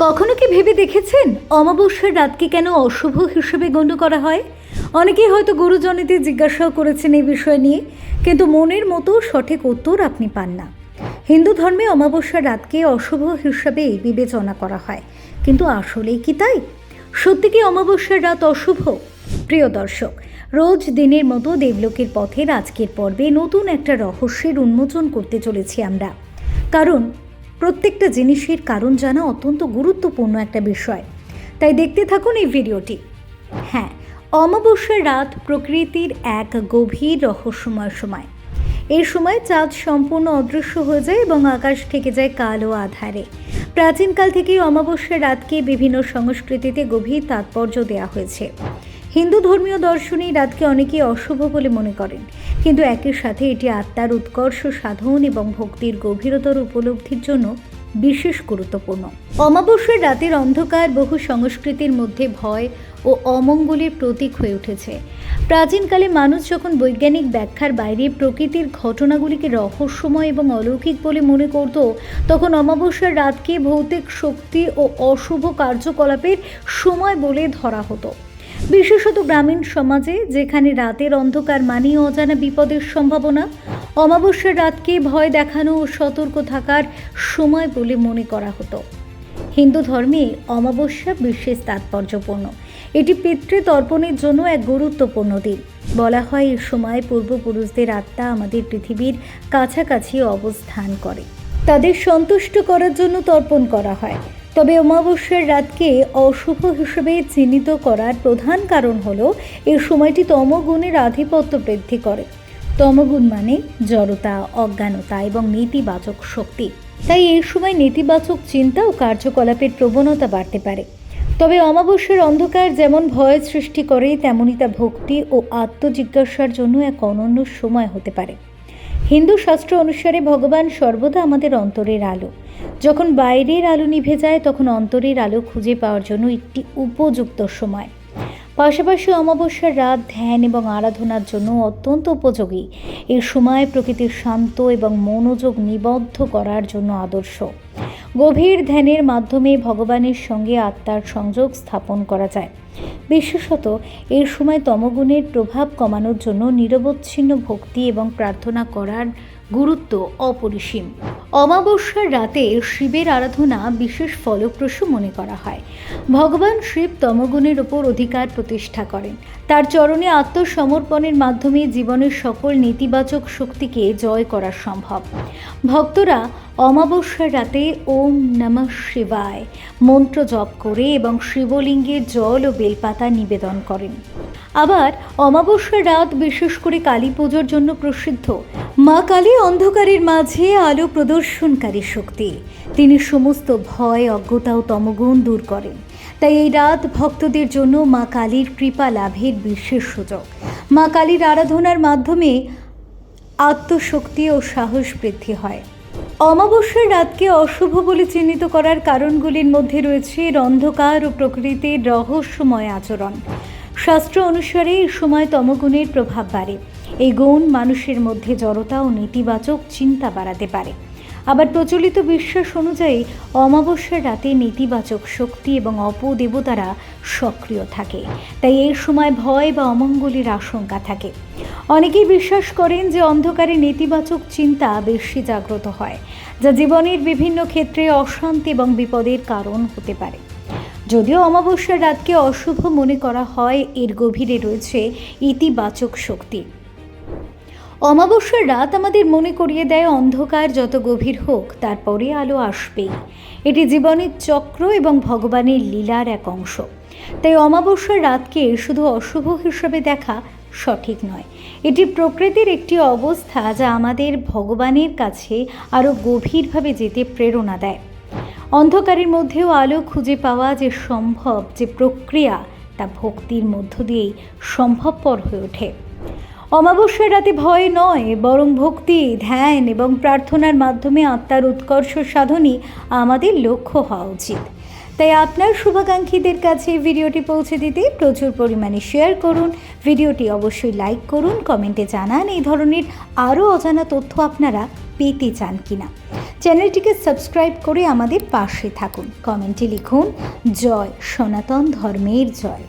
কখনো কি ভেবে দেখেছেন? অমাবস্যার রাতকে কেন অশুভ হিসেবে গণ্য করা হয়? অনেকেই হয়তো গুরুজনীদের জিজ্ঞাসাও করেছেন এই বিষয় নিয়ে, কিন্তু মনের মতো সঠিক উত্তর আপনি পান না। হিন্দু ধর্মে অমাবস্যার রাতকে অশুভ হিসেবেই বিবেচনা করা হয়। কিন্তু আসলেই কি তাই? সত্যি কি অমাবস্যার রাত অশুভ? প্রিয় দর্শক, রোজ দিনের মতো দেবলোকের পথের আজকের পর্বে নতুন একটা রহস্যের উন্মোচন করতে চলেছি আমরা। কারণ প্রত্যেকটা জিনিসের কারণ জানা অত্যন্ত গুরুত্বপূর্ণ একটা বিষয়। তাই দেখতে থাকুন এই ভিডিওটি। হ্যাঁ অমাবস্যার রাত প্রকৃতির এক গভীর রহস্যময় সময়। এই সময় চাঁদ সম্পূর্ণ অদৃশ্য হয়ে যায় এবং আকাশ থেকে যায় কালো আধারে। প্রাচীনকাল থেকেই অমাবস্যার রাতকে বিভিন্ন সংস্কৃতিতে গভীর তাৎপর্য দেওয়া হয়েছে। হিন্দু ধর্মীয় দর্শনে রাতকে অনেকেই অশুভ বলে মনে করেন। কিন্তু একই সাথে এটি আত্মার উৎকর্ষ, সাধন এবং ভক্তির গভীরতর উপলব্ধির জন্য বিশেষ গুরুত্বপূর্ণ। অমাবস্যার রাতের অন্ধকার বহু সংস্কৃতির মধ্যে ভয় ও অমঙ্গলের প্রতীক হয়ে উঠেছে। প্রাচীনকালে মানুষ যখন বৈজ্ঞানিক ব্যাখ্যার বাইরে প্রকৃতির ঘটনাগুলিকে রহস্যময় এবং অলৌকিক বলে মনে করত, তখন অমাবস্যার রাতকে ভৌতিক শক্তি ও অশুভ কার্যকলাপের সময় বলে ধরা হতো। বিশেষত গ্রামীণ সমাজে, যেখানে রাতের অন্ধকার মানি অজানা বিপদের সম্ভাবনা, অমাবস্যার রাতকে ভয় দেখানো ও সতর্ক থাকার সময় বলে মনে করা হতো। হিন্দু ধর্মে অমাবস্যা বিশেষ তাৎপর্যপূর্ণ। এটি পিতৃতর্পণের জন্য এক গুরুত্বপূর্ণ দিন। বলা হয় এই সময় পূর্বপুরুষদের আত্মা আমাদের পৃথিবীর কাছাকাছি অবস্থান করে। তাদের সন্তুষ্ট করার জন্য তর্পণ করা হয়। তবে অমাবস্যার রাতকে অশুভ হিসেবে চিহ্নিত করার প্রধান কারণ হলো এই সময়টি তমগুণের আধিপত্য বৃদ্ধি করে। তমগুণ মানে জড়তা, অজ্ঞানতা এবং নেতিবাচক শক্তি। তাই এই সময় নেতিবাচক চিন্তা ও কার্যকলাপের প্রবণতা বাড়তে পারে। তবে অমাবস্যার অন্ধকার যেমন ভয় সৃষ্টি করে তেমনই তা ভক্তি ও আত্মজিজ্ঞাসার জন্য এক অনন্য সময় হতে পারে। হিন্দু শাস্ত্র অনুসারে ভগবান সর্বদা আমাদের অন্তরের আলো। যখন বাইরের আলো নিভে যায়, তখন অন্তরের আলো খুঁজে পাওয়ার জন্য একটি উপযুক্ত সময়। পাশাপাশি অমাবস্যার রাত, ধ্যান এবং আরাধনার জন্য অত্যন্ত উপযোগী। এই সময় প্রকৃতির শান্ত এবং মনোযোগ নিবদ্ধ করার জন্য আদর্শ। গভীর ধ্যানের মাধ্যমে ভগবানের সঙ্গে আত্মার সংযোগ স্থাপন করা যায়। বিশেষত এর সময় তমগুণের প্রভাব কমানোর জন্য নিরবচ্ছিন্ন ভক্তি এবং প্রার্থনা করার গুরুত্ব অপরিসীম। অমাবস্যার রাতে শিবের আরাধনা বিশেষ ফলপ্রসূ মনে করা হয়। ভগবান শিব তমগুণের ওপর অধিকার প্রতিষ্ঠা করেন। তার চরণে আত্মসমর্পণের মাধ্যমে জীবনের সকল নেতিবাচক শক্তিকে জয় করা সম্ভব। ভক্তরা অমাবস্যার রাতে ওম নমঃ শিবায় মন্ত্র জপ করে এবং শিবলিঙ্গের জল ও বেলপাতা নিবেদন করেন। আবার অমাবস্যার রাত বিশেষ করে কালী পুজোর জন্য প্রসিদ্ধ মা কালী অন্ধকারের মাঝে আলো প্রদর্শনকারী শক্তি। তিনি সমস্ত ভয়, অজ্ঞতা ও তমগুণ দূর করেন। তাই এই রাত ভক্তদের জন্য মা কালীর কৃপা লাভের বিশেষ সুযোগ। মা কালীর আরাধনার মাধ্যমে আত্মশক্তি ও সাহস বৃদ্ধি হয়। অমাবস্যার রাতকে অশুভ বলে চিহ্নিত করার কারণগুলির মধ্যে রয়েছে অন্ধকার ও প্রকৃতির রহস্যময় আচরণ। শাস্ত্র অনুসারে এই সময় তমগুণের প্রভাব বাড়ে। এই গুণ মানুষের মধ্যে জড়তা ও নেতিবাচক চিন্তা বাড়াতে পারে। আবার প্রচলিত বিশ্বাস অনুযায়ী অমাবস্যার রাতে নেতিবাচক শক্তি এবং অপদেবতারা সক্রিয় থাকে। তাই এই সময় ভয় বা অমঙ্গলের আশঙ্কা থাকে। অনেকেই বিশ্বাস করেন যে অন্ধকারে নেতিবাচক চিন্তা বেশি জাগ্রত হয়, যা জীবনের বিভিন্ন ক্ষেত্রে অশান্তি এবং বিপদের কারণ হতে পারে। যদিও অমাবস্যার রাতকে অশুভ মনে করা হয়, এর গভীরে রয়েছে ইতিবাচক শক্তি। অমাবস্যার রাত আমাদের মনে করিয়ে দেয় অন্ধকার যত গভীর হোক, তারপরে আলো আসবেই। এটি জীবনের চক্র এবং ভগবানের লীলার এক অংশ। তাই অমাবস্যার রাতকে শুধু অশুভ হিসেবে দেখা সঠিক নয়। এটি প্রকৃতির একটি অবস্থা যা আমাদের ভগবানের কাছে আরও গভীরভাবে যেতে প্রেরণা দেয়। অন্ধকারের মধ্যেও আলো খুঁজে পাওয়া যে সম্ভব যে প্রক্রিয়া, তা ভক্তির মধ্য দিয়েই সম্ভবপর হয়ে ওঠে। অমাবস্যার রাতে ভয় নয়, বরং ভক্তি, ধ্যান এবং প্রার্থনার মাধ্যমে আত্মার উৎকর্ষ সাধনই আমাদের লক্ষ্য হওয়া উচিত। তাই আপনার শুভাকাঙ্ক্ষীদের কাছে ভিডিওটি পৌঁছে দিতে প্রচুর পরিমাণে শেয়ার করুন। ভিডিওটি অবশ্যই লাইক করুন কমেন্টে জানান এই ধরনের আরও অজানা তথ্য আপনারা পেতে চান কিনা। চ্যানেলটিকে সাবস্ক্রাইব করে আমাদের পাশে থাকুন। কমেন্টে লিখুন, জয় সনাতন ধর্মের জয়।